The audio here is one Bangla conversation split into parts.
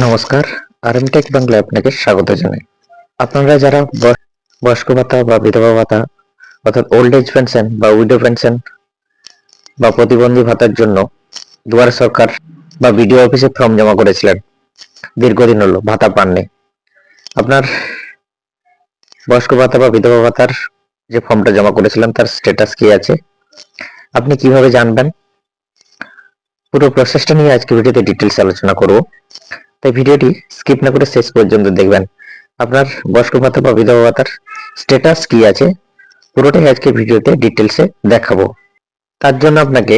নমস্কার আরএমটেক বাংলায় আপনাকে স্বাগত জানাই। আপনারা যারা বয়- বয়স্ক ভাতা বা বিধবা ভাতা, অর্থাৎ ওল্ড এজ পেনশন বা উইডো পেনশন বা প্রতিবন্ধী ভাতার জন্য দুয়ার সরকার বা বিডিও অফিসে ফর্ম জমা করেছিলেন, দীর্ঘদিন হলো ভাতা পাননি। আপনার বয়স্ক ভাতা বা বিধবা ভাতার যে ফর্মটা জমা করেছিলেন, তার স্ট্যাটাস কি আছে? আপনি কীভাবে জানবেন? পুরো প্রসেসটা নিয়ে আজকে ভিডিওতে ডিটেলস আলোচনা করব। তাই ভিডিওটি স্কিপ না করে শেষ পর্যন্ত দেখবেন। আপনার বয়স্ক ভাতা বা বিধবা ভাতার স্ট্যাটাস কি আছে, পুরোটাই আজকে ভিডিওতে ডিটেলসে দেখাবো। তার জন্য আপনাকে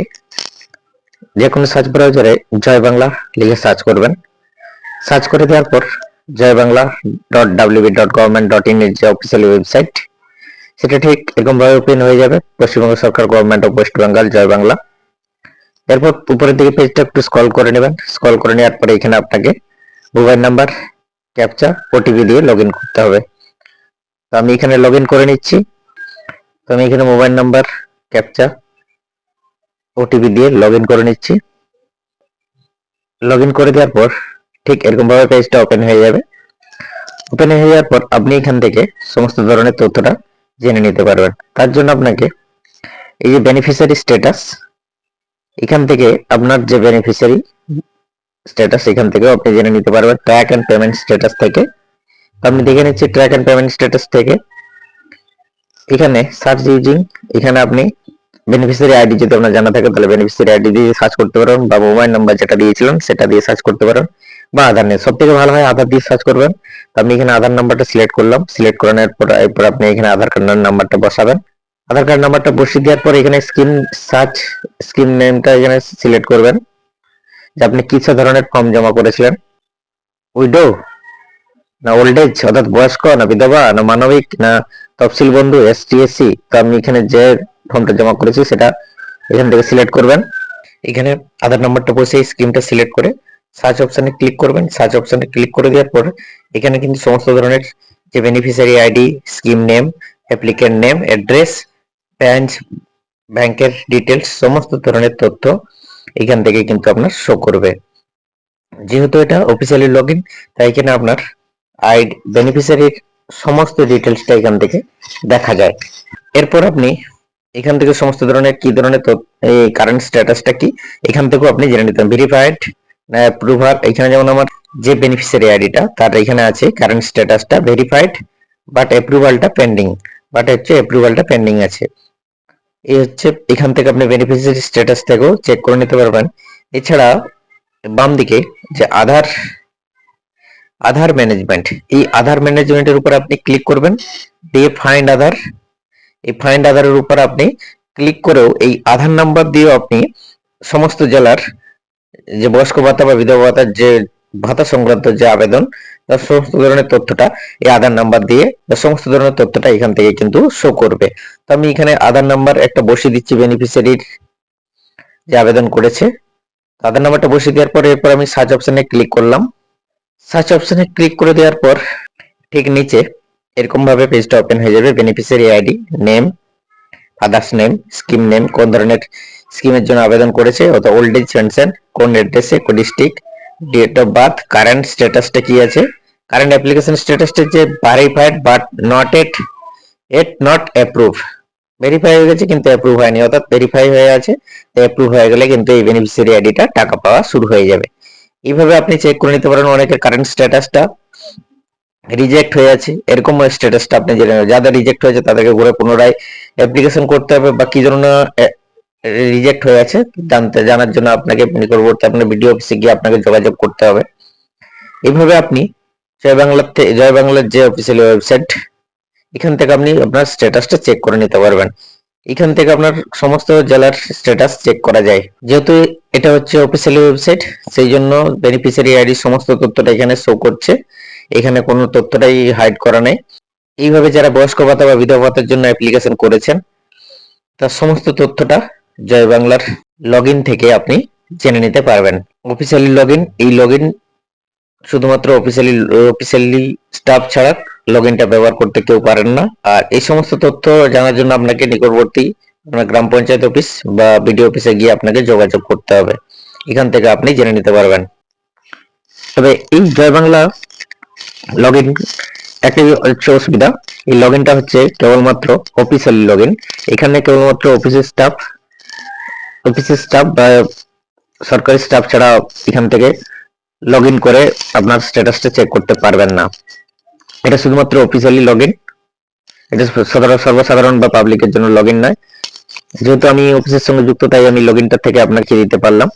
যে কোনো সার্চ ব্রাউজারে জয় বাংলা লিখে সার্চ করবেন। সার্চ করে দেওয়ার পর Jai Bangla dot W B dot government dot in এর যে অফিসিয়াল ওয়েবসাইট সেটা ঠিক এরকমভাবে ওপেন হয়ে যাবে। পশ্চিমবঙ্গ সরকার government of West Bengal Jai Bangla. এরপর উপরের দিকে পেজটা একটু স্ক্রল করে নেবেন। স্ক্রল করে নেওয়ার পরে এখানে আপনাকে মোবাইল নাম্বার ক্যাপচা ওটিপি দিয়ে লগ করতে হবে। তো আমি এখানে লগ করে নিচ্ছি। তো আমি এখানে মোবাইল নাম্বার ক্যাপচা ওটিপি দিয়ে লগ করে নিচ্ছি। লগ করে দেওয়ার পর ঠিক এরকম ভাবে পেজটা ওপেন হয়ে যাবে। ওপেন হয়ে যাওয়ার পর আপনি এখান থেকে সমস্ত ধরনের তথ্যটা জেনে নিতে পারবেন। তার জন্য আপনাকে এই যে বেনিফিশিয়ারি স্ট্যাটাস এখান থেকে আপনার যে বেনিফিশিয়ারি স্ট্যাটাস এখান থেকেও আপনি জেনে নিতে পারবেন ট্র্যাক অ্যান্ড পেমেন্ট স্ট্যাটাস থেকে। আপনি দেখে নিচ্ছি ট্র্যাক অ্যান্ড পেমেন্ট স্ট্যাটাস থেকে। এখানে সার্চ ইউজিং এখানে আপনি বেনিফিশিয়ারি আইডি যদি আপনার জানা থাকে, তাহলে বেনিফিশিয়ারি আইডি দিয়ে সার্চ করতে পারেন বা মোবাইল নাম্বার যেটা দিয়েছিলেন সেটা দিয়ে সার্চ করতে পারেন। বা আধার নিয়ে সব থেকে ভালো হয় আধার দিয়ে সার্চ করবেন। তো এখানে আধার নাম্বারটা সিলেক্ট করলাম সিলেক্ট করে নেওয়ার পর এরপর আপনি এখানে আধার কার্ড নাম্বারটা বসাবেন। আধার কার্ড নাম্বারটা বসিয়ে দেওয়ার পর এখানে স্কিম সার্চ স্কিম নেমটা এখানে সিলেক্ট করবেন। যে আপনি কিসে ধরনের ফর্ম জমা করেছিলেন? উইডো? না ওল্ড এজ, অর্থাৎ বয়স্ক, না বিধবা, না মানবিক, না তফসিল বন্ধু, এস টি এস সি? তো আমি এখানে যে ফর্মটা জমা করেছি সেটা এখান থেকে সিলেক্ট করবেন। এখানে আধার নাম্বারটা বসে এই স্কিমটা সিলেক্ট করে সার্চ অপশনে ক্লিক করবেন। সার্চ অপশনে ক্লিক করে দেওয়ার পর এখানে কিন্তু সমস্ত ধরনের যে beneficiary ID scheme name applicant name address bank ব্যাংকের ডিটেলস সমস্ত ধরনের তথ্য এখান থেকে কিন্তু আপনার শো করবে। যেহেতু এটা অফিসিয়ালি লগ ইন তাই এখানে আপনার আইড বেনিফিশিয়ারির সমস্ত ডিটেলসটা এখান থেকে দেখা যায়। এরপর আপনি এখান থেকে সমস্ত ধরনের কি ধরনের এই কারেন্ট স্ট্যাটাসটা কি, এখান থেকেও আপনি জেনে নিতেন ভেরিফাইড অ্যাপ্রুভাল এখানে যেমন আমার যে বেনিফিশিয়ারি আইডিটা তার এখানে আছে কারেন্ট স্ট্যাটাসটা ভেরিফাইড বাট অ্যাপ্রুভালটা পেন্ডিং বাট হচ্ছে অ্যাপ্রুভালটা পেন্ডিং আছে। এই হচ্ছে এখান থেকে আপনি বেনিফিশিয়ারি স্ট্যাটাস থেকেও চেক করে নিতে পারবেন। এছাড়া বাম দিকে যে আধার আধার ম্যানেজমেন্ট এই আধার ম্যানেজমেন্টের উপর আপনি ক্লিক করবেন। দিয়ে ফাইন্ড আধার, এই ফাইন্ড আধারের উপর আপনি ক্লিক করেও এই আধার নাম্বার দিয়েও আপনি সমস্ত জেলার যে বয়স্ক ভাতা বা বিধবা ভাতার যে ভাতা সংক্রান্ত যে আবেদন, তার সমস্ত ধরনের তথ্যটা, এই আধার নাম্বার দিয়ে বা সমস্ত ধরনের তথ্যটা এখান থেকে কিন্তু শো করবে। তো আমি এখানে আধার নাম্বার একটা বসিয়ে দিচ্ছি বেনিফিশিয়ারির যে আবেদন করেছে। আধার নাম্বারটা বসিয়ে দেওয়ার পর এরপর আমি সার্চ অপশনে ক্লিক করলাম। সার্চ অপশনে ক্লিক করে দেওয়ার পর ঠিক নিচে এরকম ভাবে পেজটা ওপেন হয়ে যাবে beneficiary ID name others name scheme name কোন ধরনের স্কিমের জন্য আবেদন করেছে অত ওল্ড এজ পেনশন কোন অ্যাড্রেসে কোন district date of birth current স্ট্যাটাসটা কি আছে? কারেন্ট অ্যাপ্লিকেশন স্ট্যাটাসটা যে verified but not at at not approve verify হয়ে গেছে কিন্তু অ্যাপ্রুভ হয়নি। অর্থাৎ ভেরিফাই হয়ে আছে, তো অ্যাপ্রুভ হয়ে গেলে কিন্তু এই বেনিফিশিয়ারি আইডিটা টাকা পাওয়া শুরু হয়ে যাবে। এইভাবে আপনি চেক করে নিতে পারেন অনেকের কারেন্ট স্ট্যাটাসটা রিজেক্ট হয়ে আছে, এরকম স্ট্যাটাসটা আপনি জেনে যাদের রিজেক্ট হয়েছে তাদেরকে ঘুরে পুনরায় অ্যাপ্লিকেশন করতে হবে বা কি জন্য রিজেক্ট হয়ে আছে জানতে, জানার জন্য আপনাকে নিকটবর্তী আপনার ভিডিও অফিসে গিয়ে আপনাকে যোগাযোগ করতে হবে। এইভাবে আপনি জয় বাংলার জয় বাংলার যে অফিসিয়াল ওয়েবসাইট এখান থেকে আপনি আপনার স্ট্যাটাসটা চেক করে নিতে পারবেন। এখান থেকে আপনার সমস্ত জেলার স্ট্যাটাস চেক করা যায়। যেহেতু এটা হচ্ছে অফিসিয়াল ওয়েবসাইট সেই জন্য বেনিফিশিয়ারি আইডি সমস্ত তথ্যটা এখানে শো করছে। এখানে কোনো তথ্যটাই হাইড করা নেই। এইভাবে যারা বয়স্ক ভাতা বা বিধবা ভাতার জন্য অ্যাপ্লিকেশন করেছেন, তার সমস্ত তথ্যটা জয় বাংলার লগ থেকে আপনি জেনে নিতে পারবেন। অফিসিয়ালি লগ এই লগ শুধুমাত্র অফিসিয়ালি অফিসিয়ালি স্টাফ ছাড়া লগ ব্যবহার করতে কেউ পারেন না। আর এই সমস্ত তথ্য জানার জন্য আপনাকে নিকটবর্তী আপনার গ্রাম পঞ্চায়েত অফিস বা বিডিও অফিসে গিয়ে আপনাকে যোগাযোগ করতে হবে। এখান থেকে আপনি জেনে নিতে পারবেন। তবে এই জয় বাংলা লগ ইন একটি অসুবিধা। এই লগ ইনটা হচ্ছে কেবলমাত্র অফিসিয়াল লগ ইন এখানে কেবলমাত্র অফিসের স্টাফ অফিসের স্টাফ বা সরকারি স্টাফ ছাড়া এখান থেকে লগ করে আপনার স্ট্যাটাসটা চেক করতে পারবেন না। এটা শুধুমাত্র অফিসিয়ালি লগ এটা সাধারণ সর্বসাধারণ বা পাবলিকের জন্য লগ ইন নয়। যেহেতু আমি অফিসের সঙ্গে যুক্ত, তাই আমি লগ ইনটা থেকে আপনাকে দিতে পারলাম।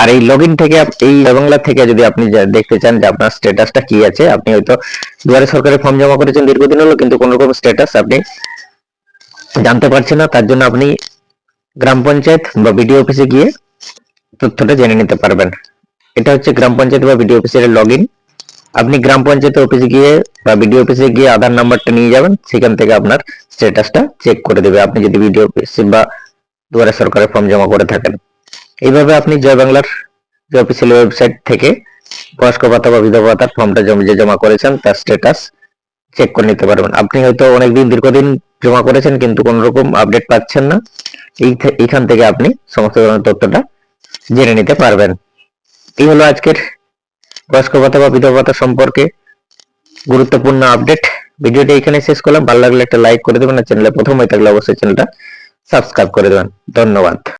আর এই লগ থেকে এই বাংলা থেকে যদি আপনি দেখতে চান যে আপনার স্ট্যাটাসটা কি আছে, আপনি হয়তো দুয়ারে সরকারের ফর্ম জমা করেছেন, দীর্ঘদিন হলো, কিন্তু কোন রকম স্ট্যাটাস আপনি জানতে পারছেন না। তার জন্য আপনি গ্রাম পঞ্চায়েত বা বিডিও অফিসে গিয়ে তথ্যটা জেনে নিতে পারবেন। এটা হচ্ছে গ্রাম পঞ্চায়েত বা বিডিও অফিসের লগ আপনি গ্রাম পঞ্চায়েত অফিসে গিয়ে বা বিডিও অফিসে গিয়ে আধার নাম্বারটা নিয়ে যাবেন, সেখান থেকে আপনার স্ট্যাটাসটা চেক করে দেবে। আপনি যদি বিডিও অফিসে বা দুয়ারে সরকারের ফর্ম জমা করে থাকেন। এইভাবে আপনি জয় বাংলার যে অফিসিয়াল ওয়েবসাইট থেকে বয়স্ক ভাতা বা বিধবা ভাতার ফর্মটা যে জমা করেছেন, তার স্ট্যাটাস চেক করে নিতে পারবেন। আপনি হয়তো অনেকদিন, দীর্ঘদিন জমা করেছেন কিন্তু কোন রকম আপডেট পাচ্ছেন না। এই এইখান থেকে আপনি সমস্ত ধরনের তথ্যটা জেনে নিতে পারবেন। এই হলো আজকের বয়স্ক ভাতা বা বিধবা ভাতা সম্পর্কে গুরুত্বপূর্ণ আপডেট ভিডিওটি এখানে শেষ করলাম। ভালো লাগলে একটা লাইক করে দেবেন আর চ্যানেলে প্রথম হয়ে থাকলে অবশ্যই চ্যানেলটা সাবস্ক্রাইব করে দেবেন। ধন্যবাদ।